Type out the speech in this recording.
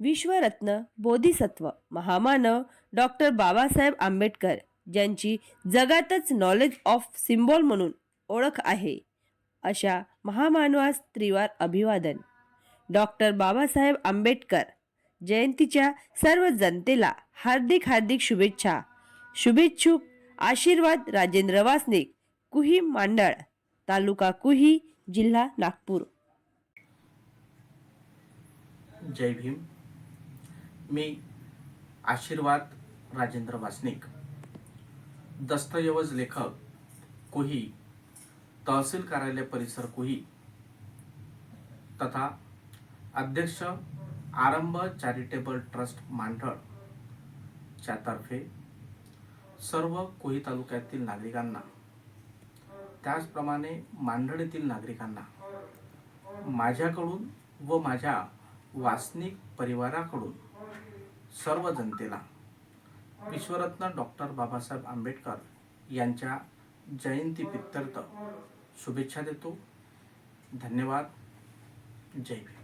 विश्वरत्न बोधिसत्व महामानव डॉक्टर बाबासाहेब आंबेडकर ज्यांची जगातच knowledge of symbol म्हणून ओळख आहे. अशा महामानवास त्रिवार अभिवादन. डॉक्टर बाबासाहेब आंबेडकर जयंतीच्या सर्व जनतेला हार्दिक हार्दिक शुभेच्छा. शुभेच्छुक आशीर्वाद राजेंद्र वासनिक कुही मांडळ तालुका कुही जिल्हा नागपूर. जय भीम. मी आशीर्वाद राजेंद्र वासनिक. दस्तऐवज लेखक कुही तहसील कार्यालय परिसर कुही तथा अध्यक्ष आरंभ चॅरिटेबल ट्रस्ट मांढळ च्यातर्फे सर्व कुही तालुक्यातील नागरिकांना त्याचप्रमाणे मांढळीतील नागरिकांना माझ्याकडून व माझ्या वासनिक परिवाराकडून सर्व जनतेला. विश्वरत्न डॉक्टर बाबासाहेब आंबेडकर यांच्या जयंती प्रित्यर्थ शुभेच्छा देतो. धन्यवाद. जय भीम.